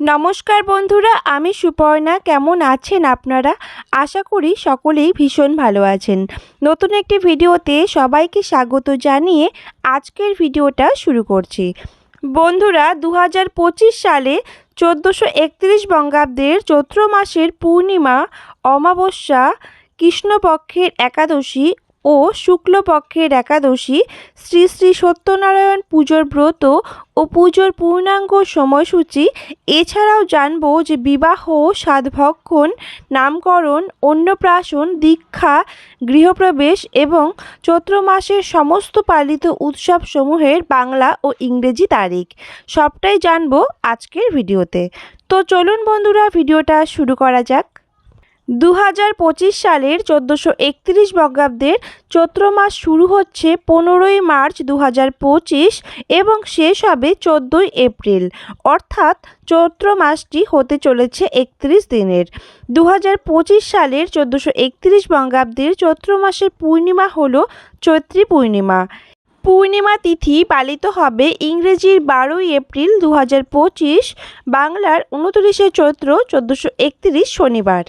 নমস্কার বন্ধুরা, আমি সুপর্ণা। কেমন আছেন আপনারা? আশা করি সকলেই ভীষণ ভালো আছেন। নতুন একটি ভিডিওতে সবাইকে স্বাগত জানিয়ে আজকের ভিডিওটা শুরু করছি। বন্ধুরা দু হাজার পঁচিশ সালে চোদ্দোশো একত্রিশ বঙ্গাব্দের চৈত্র মাসের পূর্ণিমা অমাবস্যা কৃষ্ণপক্ষের একাদশী ও শুক্লপক্ষের একাদশী, শ্রী শ্রী সত্যনারায়ণ পুজোর ব্রত ও পুজোর পূর্ণাঙ্গ সময়সূচি। এছাড়াও জানব যে বিবাহ, সাধভক্ষণ, নামকরণ, অন্নপ্রাশন, দীক্ষা, গৃহপ্রবেশ এবং চৈত্র মাসের সমস্ত পালিত উৎসবসমূহের বাংলা ও ইংরেজি তারিখ। সবটাই জানব আজকের ভিডিওতে। তো চলুন বন্ধুরা, ভিডিওটা শুরু করা যাক। দু হাজার পঁচিশ সালের চোদ্দোশো একত্রিশ বঙ্গাব্দের চৈত্র মাস শুরু হচ্ছে পনেরোই মার্চ দু হাজার পঁচিশ এবং শেষ হবে চোদ্দোই এপ্রিল। অর্থাৎ চৈত্র মাসটি হতে চলেছে একত্রিশ দিনের। দু হাজার পঁচিশ সালের চোদ্দোশো একত্রিশ বঙ্গাব্দের চৈত্র মাসের পূর্ণিমা হল চৈত্রী পূর্ণিমা। পূর্ণিমা তিথি পালিত হবে ইংরেজির বারোই এপ্রিল দু হাজার পঁচিশ, বাংলার উনত্রিশে চৈত্র চোদ্দোশো শনিবার।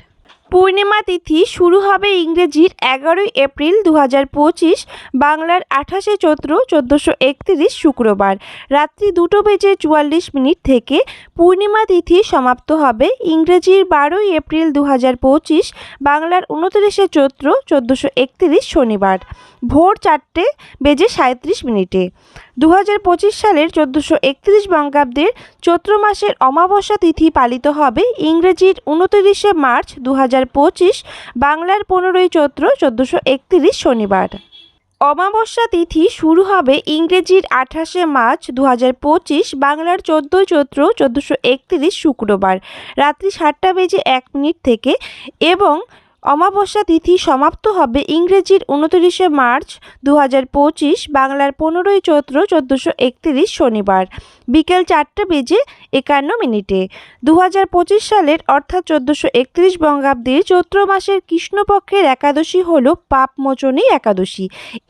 পূর্ণিমা তিথি শুরু হবে ইংরেজির এগারোই এপ্রিল দু হাজার পঁচিশ, বাংলার আঠাশে চৈত্র চোদ্দোশো একত্রিশ শুক্রবার। রাত্রি দুটো বেজে চুয়াল্লিশ মিনিট থেকে পূর্ণিমা তিথি সমাপ্ত হবে ইংরেজির বারোই এপ্রিল দু হাজার পঁচিশ, বাংলার উনত্রিশে চৈত্র চোদ্দোশো একত্রিশ শনিবার। ভোর চারটে বেজে সাঁত্রিশ মিনিটে। দু হাজার পঁচিশ সালের চোদ্দোশো একত্রিশ বঙ্গাব্দের চৈত্র মাসের অমাবস্যা তিথি পালিত হবে ইংরেজির উনত্রিশে মার্চ দু হাজার পঁচিশ বাংলার পনেরোই চৈত্র চোদ্দোশো একত্রিশ শনিবার। অমাবস্যা তিথি শুরু হবে ইংরেজির আঠাশে মার্চ দু হাজার পঁচিশ বাংলার চোদ্দোই চৈত্র চোদ্দোশো একত্রিশ শুক্রবার রাত্রি সাতটা বেজে এক মিনিট থেকে এবং অমাবস্যা তিথি সমাপ্ত হবে ইংরেজির উনত্রিশে মার্চ দু হাজার পঁচিশ, বাংলার পনেরোই চৈত্র চোদ্দোশো একত্রিশ শনিবার। বিকেল চারটে বেজে একান্ন মিনিটে। দু হাজার পঁচিশ সালের অর্থাৎ চোদ্দোশো একত্রিশ বঙ্গাব্দের চৈত্র মাসের কৃষ্ণপক্ষের একাদশী হল পাপমোচনী একাদশী।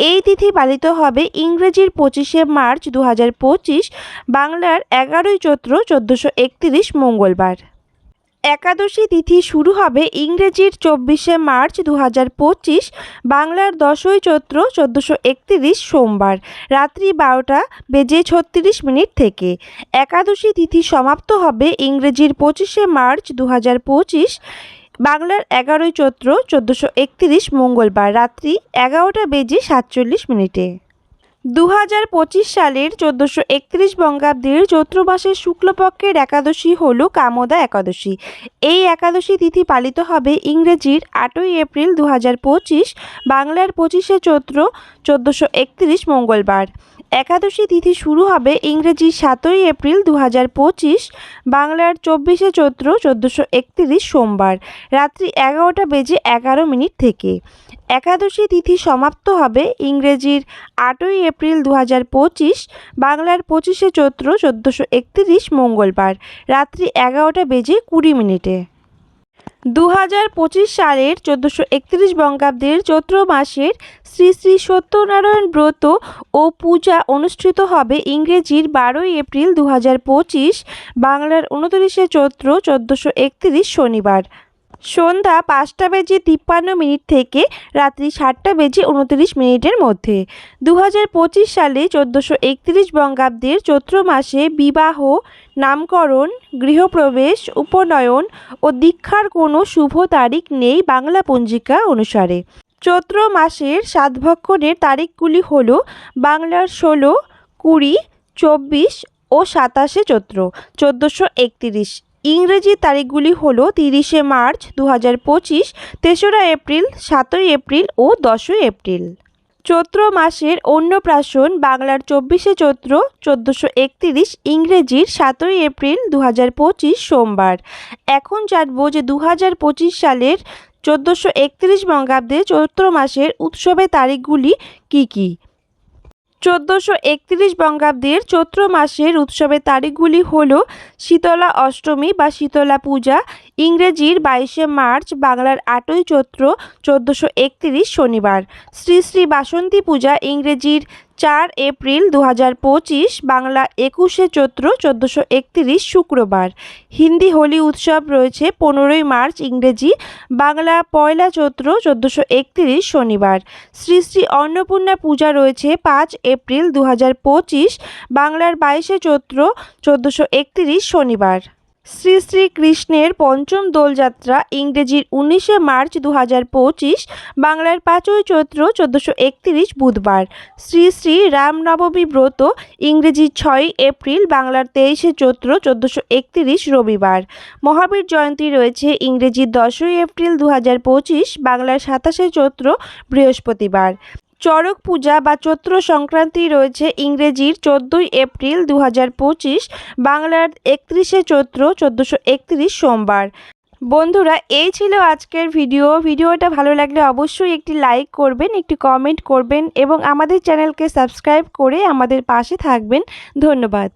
এই তিথি পালিত হবে ইংরেজির পঁচিশে মার্চ দু হাজার পঁচিশ, বাংলার এগারোই চৈত্র চোদ্দোশো একত্রিশ মঙ্গলবার। একাদশী তিথি শুরু হবে ইংরেজির চব্বিশে মার্চ দু হাজার পঁচিশ, বাংলার দশই চৈত্র চোদ্দোশো একত্রিশ সোমবার, রাত্রি বারোটা বেজে ছত্রিশ মিনিট থেকে। একাদশী তিথি সমাপ্ত হবে ইংরেজির পঁচিশে মার্চ দু হাজার পঁচিশ, বাংলার এগারোই চৈত্র চোদ্দোশো একত্রিশ মঙ্গলবার, রাত্রি এগারোটা বেজে সাতচল্লিশ মিনিটে। দু হাজার পঁচিশ সালের চোদ্দোশো একত্রিশ বঙ্গাব্দের চৈত্র মাসের শুক্লপক্ষের একাদশী হল কামদা একাদশী। এই একাদশী তিথি পালিত হবে ইংরেজির আটই এপ্রিল দু হাজার পঁচিশ বাংলার পঁচিশে চৈত্র চোদ্দোশো একত্রিশ মঙ্গলবার। একাদশী তিথি শুরু হবে ইংরেজি সাতই এপ্রিল দু হাজার পঁচিশ, বাংলার চব্বিশে চৈত্র চোদ্দোশো একত্রিশ সোমবার, রাত্রি এগারোটা বেজে এগারো মিনিট থেকে। একাদশী তিথি সমাপ্ত হবে ইংরেজির আটই এপ্রিল দু হাজার পঁচিশ, বাংলার পঁচিশে চৈত্র চোদ্দোশো একত্রিশ মঙ্গলবার, রাত্রি এগারোটা বেজে কুড়ি মিনিটে। দু হাজার পঁচিশ সালের চোদ্দোশো একত্রিশ বঙ্গাব্দের চৈত্র মাসের শ্রী শ্রী সত্যনারায়ণ ব্রত ও পূজা অনুষ্ঠিত হবে ইংরেজির বারোই এপ্রিল দু হাজার পঁচিশ, বাংলার উনত্রিশে চৈত্র চোদ্দোশো একত্রিশ শনিবার। সন্ধ্যা পাঁচটা বেজে তিপ্পান্ন মিনিট থেকে রাত্রি সাতটা বেজে উনত্রিশ মিনিটের মধ্যে। দু পঁচিশ সালে চোদ্দোশো একত্রিশ বঙ্গাব্দের চৈত্র মাসে বিবাহ, নামকরণ, গৃহপ্রবেশ, উপনয়ন ও দীক্ষার কোনো শুভ তারিখ নেই বাংলা পঞ্জিকা অনুসারে। চৈত্র মাসের সাতভক্ষণের তারিখগুলি হল বাংলার ষোলো, কুড়ি, চব্বিশ ও সাতাশে চৈত্র, চোদ্দোশো একত্রিশ। ইংরেজি তারিখগুলি হলো তিরিশে মার্চ দু হাজার পঁচিশ, তেসরা এপ্রিল, সাতই এপ্রিল ও দশই এপ্রিল। চৈত্র মাসের অন্নপ্রাশন বাংলার চব্বিশে চৈত্র, চোদ্দোশো একত্রিশ ইংরেজির সাতই এপ্রিল দু হাজার পঁচিশ সোমবার। এখন জানব যে দু হাজার পঁচিশ সালের চোদ্দোশো একত্রিশ বঙ্গাব্দে চৈত্র মাসের উৎসবের তারিখগুলি কী কী। চোদ্দোশো একত্রিশ বঙ্গাব্দের চৈত্র মাসের উৎসবের তারিখগুলি হল শীতলা অষ্টমী বা শীতলা পূজা, ইংরেজির বাইশে মার্চ, বাংলার আটই চৈত্র, চোদ্দোশো একত্রিশ শনিবার। শ্রী শ্রী বাসন্তী পূজা ইংরেজির চার এপ্রিল দু হাজার পঁচিশ, বাংলা একুশে চৈত্র চোদ্দোশো একতিরিশ শুক্রবার। হিন্দি হোলি উৎসব রয়েছে পনেরোই মার্চ ইংরেজি, বাংলা পয়লা চৈত্র চোদ্দোশো একতিরিশ শনিবার। শ্রী শ্রী অন্নপূর্ণা পূজা রয়েছে পাঁচ এপ্রিল দু হাজার পঁচিশ, বাংলার বাইশে চৈত্র চোদ্দোশো একতিরিশ শনিবার। শ্রী শ্রী কৃষ্ণের পঞ্চম দোলযাত্রা ইংরেজির উনিশে মার্চ দু হাজার পঁচিশ, বাংলার পাঁচই চৈত্র চোদ্দোশো একতিরিশ বুধবার। শ্রী শ্রী রামনবমী ব্রত ইংরেজি ছয়ই এপ্রিল, বাংলার তেইশে চৈত্র চোদ্দোশো একতিরিশ রবিবার। মহাবীর জয়ন্তী রয়েছে ইংরেজির দশই এপ্রিল দু হাজার পঁচিশ, বাংলার সাতাশে চৈত্র বৃহস্পতিবার। চড়ক পূজা বা চৈত্র সংক্রান্তি রয়েছে ইংরেজির চোদ্দোই এপ্রিল দু হাজার পঁচিশ, বাংলার একত্রিশে চৈত্র চোদ্দোশো সোমবার। বন্ধুরা, এই ছিল আজকের ভিডিও। ভিডিওটা ভালো লাগলে অবশ্যই একটি লাইক করবেন, একটি কমেন্ট করবেন এবং আমাদের চ্যানেলকে সাবস্ক্রাইব করে আমাদের পাশে থাকবেন। ধন্যবাদ।